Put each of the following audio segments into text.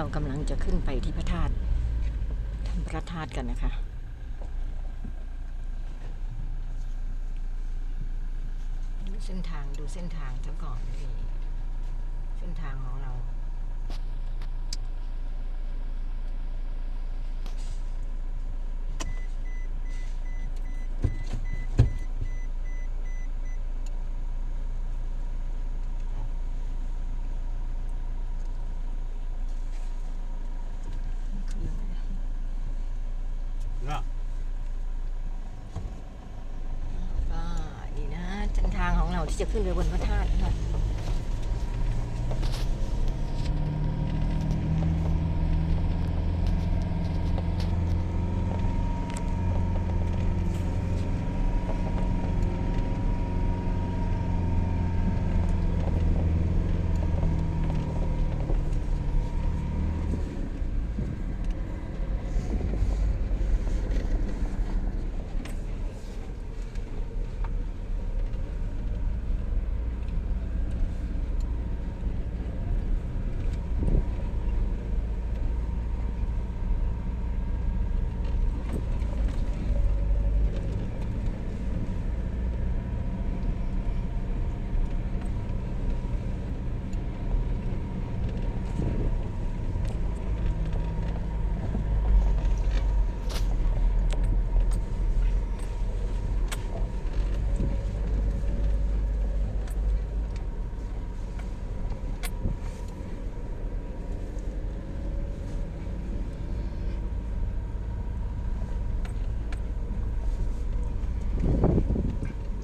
เรากำลังจะขึ้นไปที่พระธาตุทำพระธาตุกันนะคะดูเส้นทางดูเส้นทางซะก่อนนี่เส้นทางของเรา คืออะไรอะ Ja. ก็นี่นะเส้นทางของเราที่ จะขึ้นไปบนพระธาตุนะคะ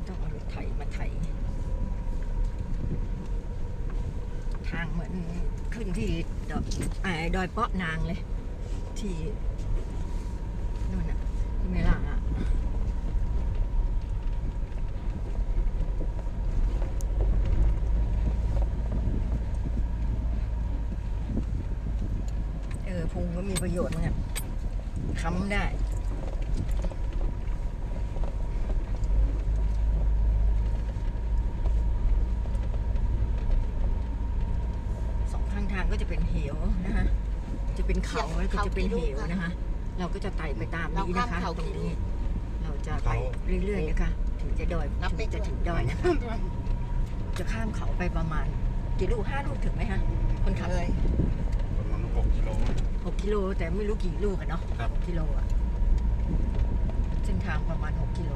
ต้องเอารถไถมาไถ ทางเหมือนขึ้นที่ ดอยไอ้ดอยเปาะนางเลย ที่นู่นอะที่เมล่าอะเออพุงก็มีประโยชน์เหมือนกันค้ำได้ สองข้างทางก็จะเป็นเหวนะคะ จะเป็นเขาแล้วก็จะเป็นเหวนะคะ เราก็จะไต่ไปตามนี้นะคะเราข้ามเขาตรงกี่ลูนี้กเราจะไปเรื่อยๆนะคะ ถึงจะดอยนับไม่ถึงจะถ้วนถึงดอยนะคะจะข้ามเขาไปประมาณกี่ลูกห้าลูกถึงไหมคะคนขับเลยประมาณหกกิโลหกกิโลแต่ไม่รู้กี่ลูกอะเนาะครับกิโลอะเส้นทางประมาณหกกิโล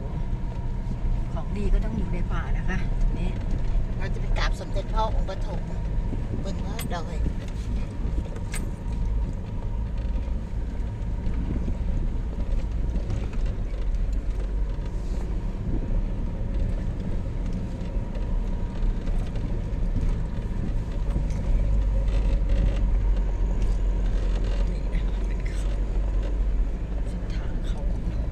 ของดีก็ต้องอยู่ในป่านะคะนี่เราจะไปกราบสมเด็จพ่อองค์ปฐม บนยอดดอย นี่นะคะเป็นเขาเส้นทางเขาของเรา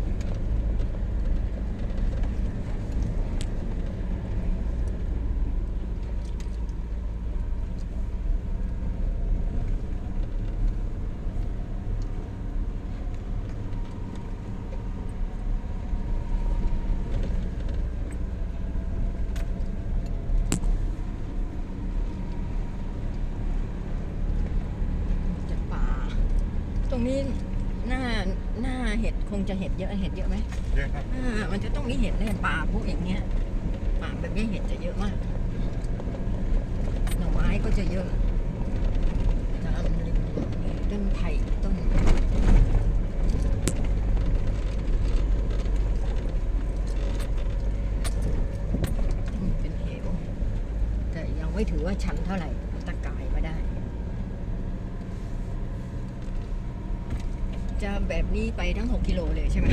จากป่า ต รงนี้หน้าหน้าเห็ดคงจะเห็ดเยอะเห็ดเยอะไหมเยอะครับอ่ามันจะต้องมีเห็ดแน่ป่าพวกอย่างเงี้ยป่าแบบนี้เห็ดจะเยอะมากหน่อไม้ก็จะเยอะตามริมต้นไผ่ต้นอืมเป็นเหวแต่ยังไม่ถือว่าชันเท่าไหร่ตะกายมาได้ จะแบบ นี้ไปทั้ง 6 กิโลเลยใช่ไหม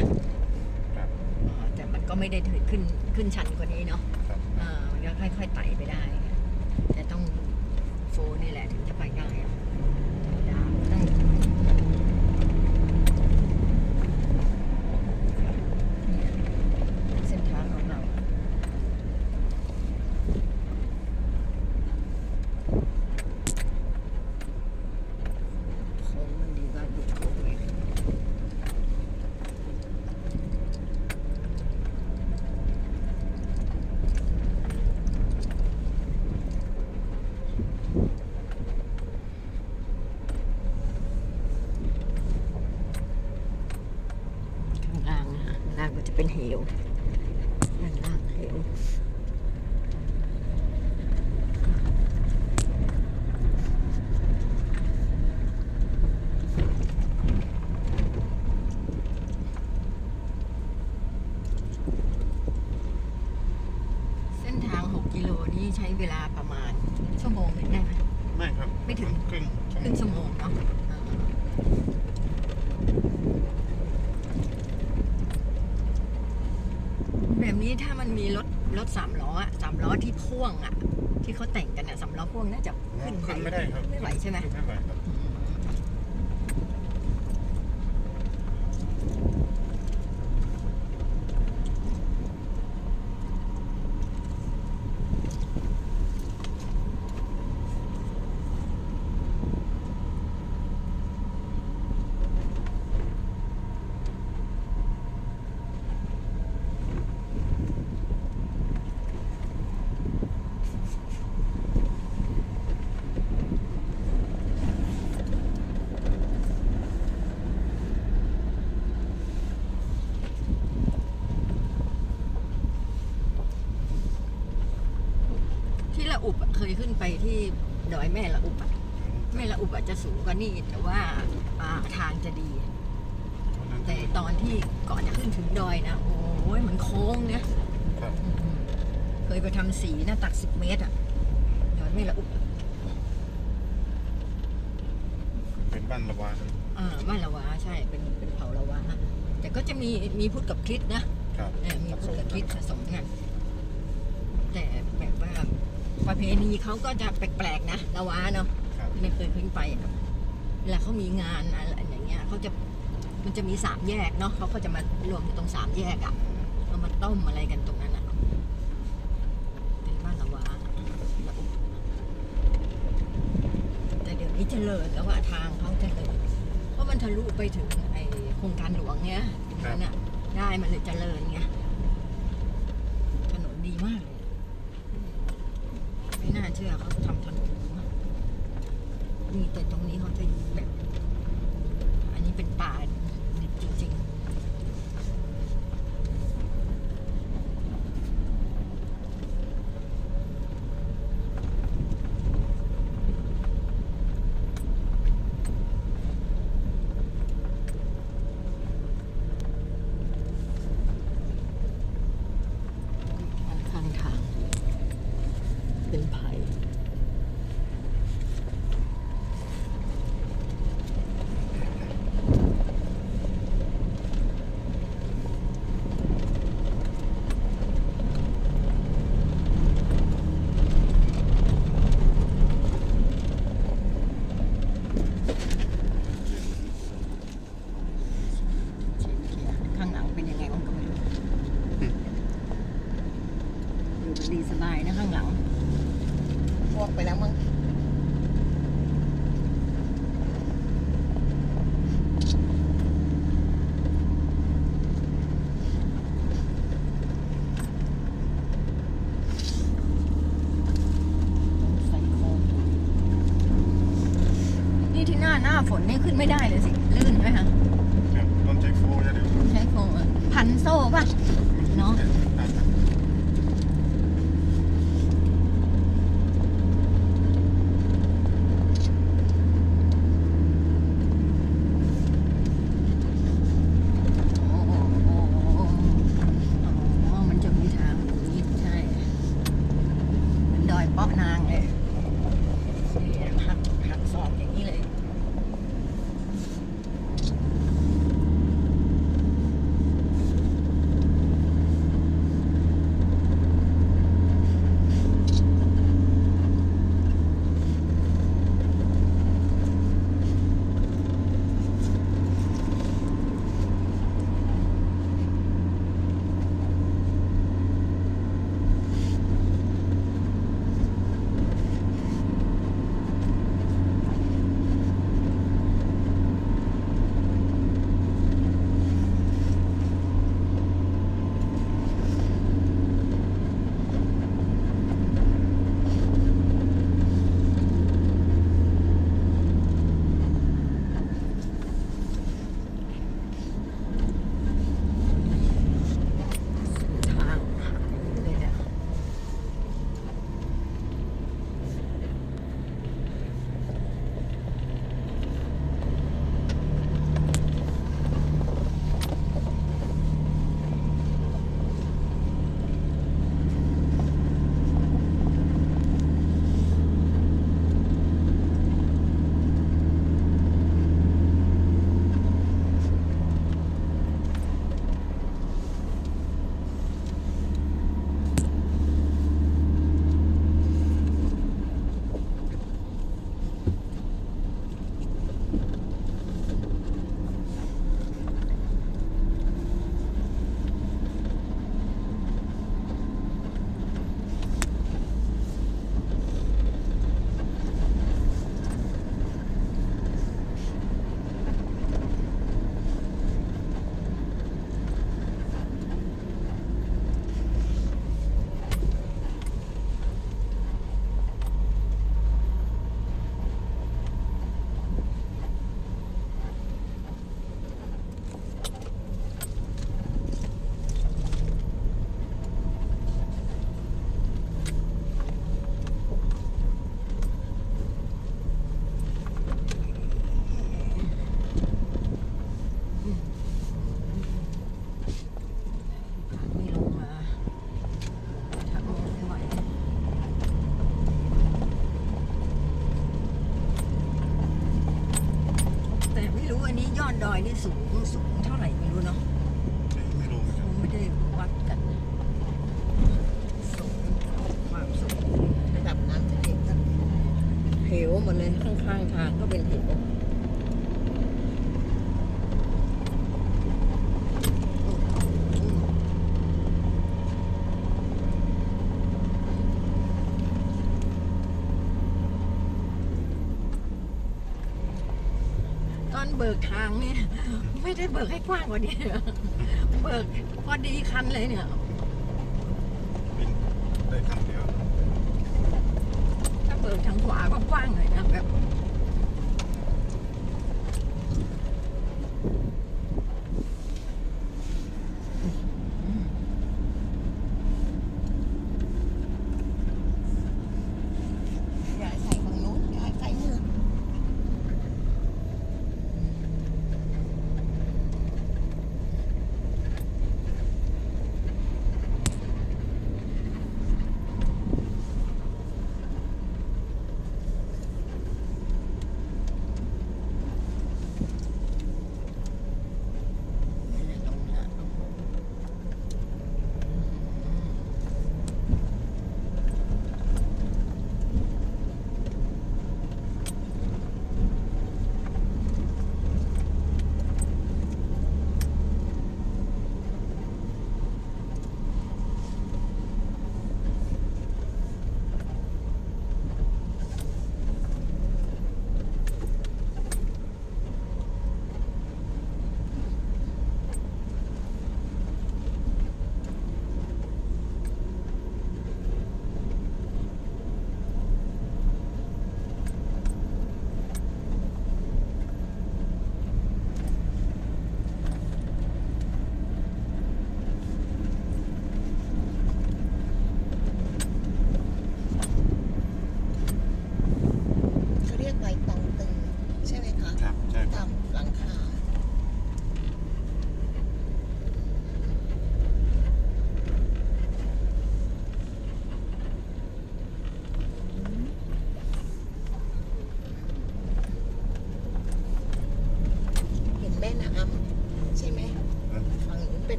ครับอ๋อแต่มันก็ไม่ได้ถึงขึ้นขึ้นชันกว่านี้เนาะครับอ่ามันก็ค่อยๆไต่ไปได้แต่ต้องโฟนี่แหละถึงจะไปได้อะธรรมดาต้องเนี่ยเส้นทางของเรา โค้งมันดีก็หยุดโค้งเลย มันจะ เป็นเหวด้านล่างเหวเส้นทาง 6 กิโลนี่ใช้เวลาประมาณชั่วโมงหนึ่งได้ไหม ไม่ครับ ไม่ถึง ครึ่ง ครึ่งชั่วโมงเนาะอ่าแบบนี้ถ้ามันมีร ถรถสามล้ออะสามล้อที่พ่วงอะที่เขาแต่งกันอะสามล้อพ่วงน่าจะขึ้นขึ้นไม่ได้ครับไม่ไหวใช่ไหม ขึ้นไม่ไหวครับ อุบอะเคยขึ้นไปที่ดอยแม่ละอุบอะแม่ละอุบอาจจะสูงกว่านี่แต่ว่าอ่าทางจะดี แต่ตอนที่ก่อนจะขึ้นถึงดอยนะโอ้ยเหมือนโค้งเนี่ยครับ อืมเคยไปทำสีหน้าตักสิบเมตรอะดอยแม่ละอุบเป็นบ้านละวานอ่าบ้านละวาใช่เป็นเป็นเผ่าละวาแต่ก็จะมีมีพุทธกับคริสต์นะ ครับเออมีพุทธกับคริสต์ผสมกันแต่แบบว่า ประเพณีเขาก็จะแปลกๆนะละวาเนาะครับไม่เคยขึ้นไปอะเวลาเขามีงานอะไรอย่างเงี้ยเขาจะมันจะมีสามแยกเนาะเขาก็จะมารวมกันตรงสามแยกอะเอามาต้มอะไรกันตรงนั้นอะเป็นบ้านละวาละอุแต่เดี๋ยวนี้เจริญแล้วว่าทางเขาเจริญเพราะมันทะลุไปถึงไอโครงการหลวงเนี้ยตรงนั้นอะได้มันเลยเจริญไงถนนดีมากเลยไม่น่าเชื่อเขาทำถนนดีมาก นี่แต่ตรงนี้เขาจะแบบ อันนี้เป็นป่าดิบจริง ๆ ข้างทาง เป็นไผ่ ข้างหลังเป็นยังไงบ้างก็ไม่รู้ อยู่กันดีสบายนะข้างหลัง พวกไปแล้วมั้ง ใส่โคมนี่ที่ หน้าหน้าฝนนี่ขึ้นไม่ได้เลยสิ ลื่นไหมคะครับต้นใจโฟจะเดี๋ยว ใช้โคมอะพันโซ่ป่ะ อนเบิกทางเนี่ยไม่ได้เบิกให้กว้างกว่านี้เหรอเบิกพอดีคันเลยเนี่ยบินได้คำเดียวถ้าเบิกทางขวาก็กว้างเลยนะแบบ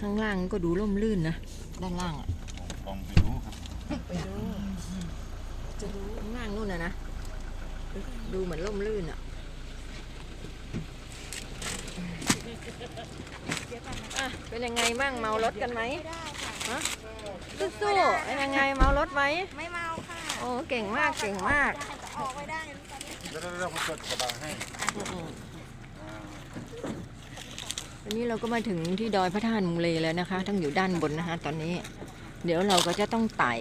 อืมแต่ข้างล่างก็ดูร่มรื่นนะ ด้านล่างอะลองไปดูครับ ไปดู จะดูข้างล่างนู่นนะนะ ดูเหมือนร่มรื่นอะอะเป็นยังไงบ้างเมารถกันไหมฮะสู้ๆเป็นยังไงเมารถไหมไม่เมาค่ะโอ้เก่งมากเก่งมากออกไว้ได้นะตอนนี้แล้วเราผมเปิดกระบะให้อืมอ่า วันนี้เราก็มาถึงที่ดอยพระธาตุมุงเลแล้วนะคะต้องอยู่ด้านบนนะคะ ตอนนี้ เดี๋ยวเราก็จะต้องไต่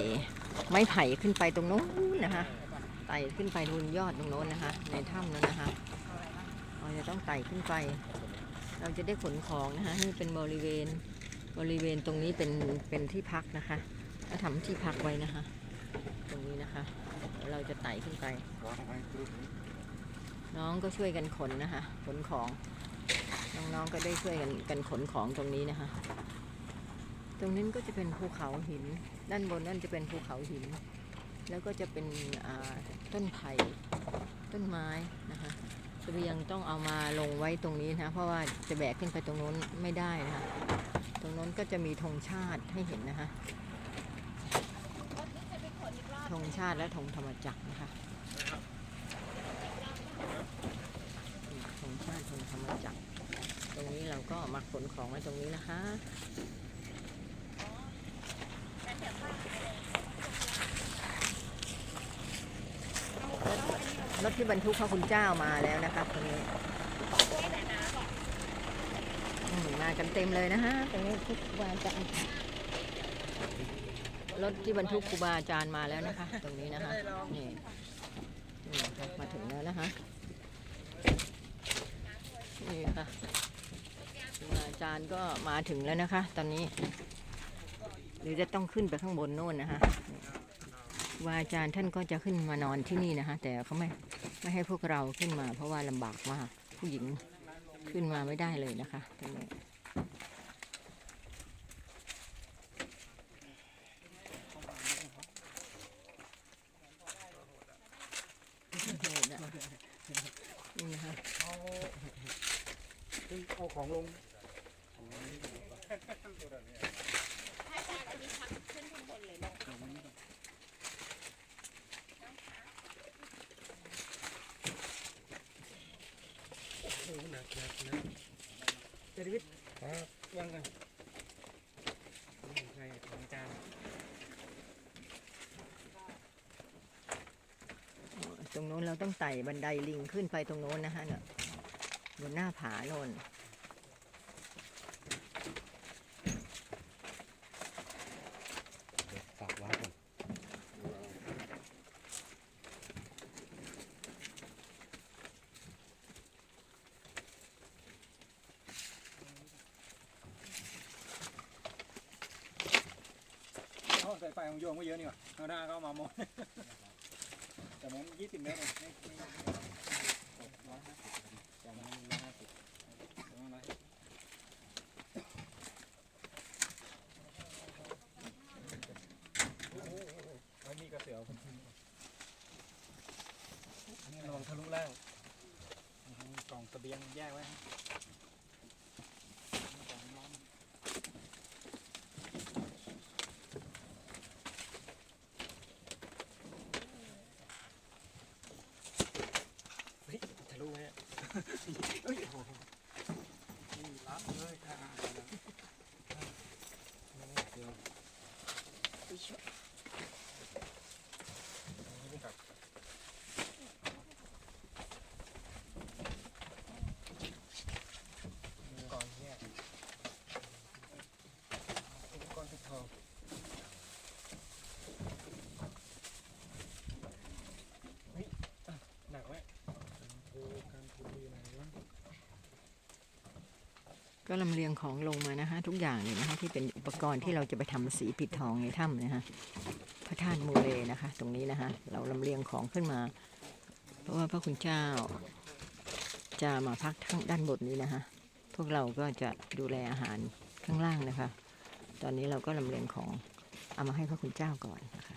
ไม้ไผ่ขึ้นไปตรงโน้นนะคะ ไต่ขึ้นไปบนยอดตรงโน้นนะคะ ในถ้ำนั้นนะคะเราจะต้องไต่ขึ้นไป เราจะได้ขนของนะคะนี่เป็นบริเวณบริเวณตรงนี้เป็นเป็นที่พักนะคะแล้วทำที่พักไว้นะคะ ตรงนี้นะคะเดี๋ยวเราจะไต่ขึ้นไป น้องก็ช่วยกันขนนะคะ ขนของ น้องๆก็ได้ช่วยกันกันขนของตรงนี้นะคะ ตรงนั้นก็จะเป็นภูเขาหิน ด้านบนนั่นจะเป็นภูเขาหิน แล้วก็จะเป็นต้นไผ่ต้นไม้นะคะเสบียงต้องเอามาลงไว้ตรงนี้นะ เพราะว่าจะแบกขึ้นไปตรงนู้นไม่ได้นะคะตรงนู้นก็จะมีธงชาติให้เห็นนะคะธงชาติและธงธรรมจักรนะคะ ธงชาติธงธรรมจักรตรงนี้ เราก็มาขนของไว้ตรงนี้นะคะรถที่บรรทุกพระคุณเจ้ามาแล้วนะคะตรงนี้มากันเต็มเลยนะฮะตรงนี้ครูบาอาจารย์รถที่บรรทุกครูบาอาจารย์มาแล้วนะคะ ตรงนี้นะคะนี่นี่มาถึงแล้วนะคะนี่ค่ะ อาจารย์ก็มาถึงแล้วนะคะ ตอนนี้ หรือจะต้องขึ้นไปข้างบนโน่นนะคะนี่าอาจารย์ท่านก็จะขึ้นมานอนที่นี่นะคะ แต่เขาไม่ไม่ให้พวกเราขึ้นมา เพราะว่าลำบากมากผู้หญิงขึ้นมาไม่ได้เลยนะคะตรงนี้โหดอะนี่นะคะเอาของลง ให้จานอันนี้ชักขึ้นข้างบนเลยลง โอ้หนักหนักหนักเจดิวิท ครับวางกันใช่ของจานตรงโน้นเราต้องไต่บันไดลิงขึ้นไปตรงโน้นนะคะเนี่ยบนหน้าผาโน่น ฝากไว้ก่อนเอาใส่ไฟของโยงไว้เยอะนี่หว่า เอนแต่มันยี่สิบเมตรเองไม่ไม่ร้อยห้าสิบแต่มันร้อยห้าสิบประมาณร้อยห้าสิบไอ้นี่ก็เสียวผมอันนี้ระวังทะลุล่างกล่องเสบียงแยกไว้ฮะกล่องล้อม เฮ้ยทะลุไหมอะเฮ้ยโอ้โหนี่รับเลยค่ะเดี๋ยวก่อนเนี่ยอุปกรณ์ปิดทองเฮ้ยอะหนักไหม ดูการถูอยู่ไหนวะ ก็ ลำเลียงของลงมานะคะ ทุกอย่างเลยนะคะที่เป็นอุปกรณ์ที่เราจะไปทำสีปิดทองในถ้ำนะคะพระธาตุมูเลนะคะ ตรงนี้นะคะ เราลำเลียงของขึ้นมา เพราะว่าพระคุณเจ้า จะมาพักทั้งด้านบนนี้นะคะ พวกเราก็จะดูแลอาหารข้างล่างนะคะ ตอนนี้เราก็ลำเลียงของเอามาให้พระคุณเจ้าก่อนนะคะ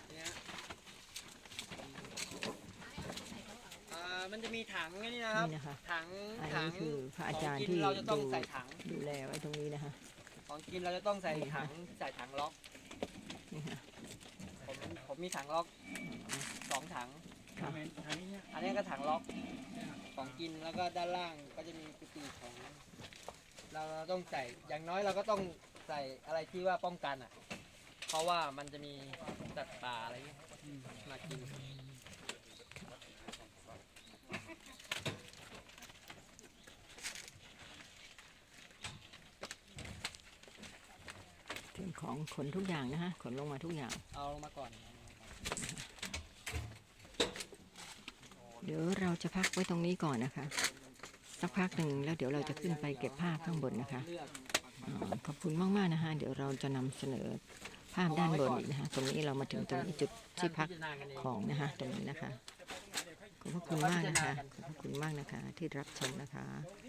อ่ามันจะมี ถังไอ้นี่นะครับนี่นะคะถังอันถันี้งคือพระอาจารย์ขงกิที่นเราจะต้องดูใส่ถังดูแลไว้ตรงนี้นะคะ ของกินเราจะต้องใส่ถังใส่ถังล็อกนี่ค่ะผมผมมีถังล็อกสองถัง ค่ะอันนี้เนี่ยอันนี้ก็ถังล็อกของกินแล้วก็ด้านล่างก็จะมีกุฏิของ เราเราต้องใส่อย่างน้อยเราก็ต้องใส่อะไรที่ว่าป้องกันอะ เพราะว่ามันจะมีสัตว์ป่าอะไรเงี้ยมากิน เตรียม ของขนทุกอย่างนะคะขนลงมาทุกอย่าง เอาลงมาก่อน เดี๋ยวเราจะพักไว้ตรงนี้ก่อนนะคะ สักพักหนึ่งแล้วเดี๋ยวเราจะขึ้นไปเก็บภาพข้างบนนะคะเลือกอ่าขอบคุณมากๆนะคะเดี๋ยวเราจะนำเสนอภาพด้านบนอีกนะคะ ตรงนี้เรามาถึงตรงนี้จุดที่พักท่านพิจารณากันเองของนะคะตรงนี้นะคะขอบพระคุณมากนะคะขอบพระคุณมากนะคะที่รับชมนะคะเ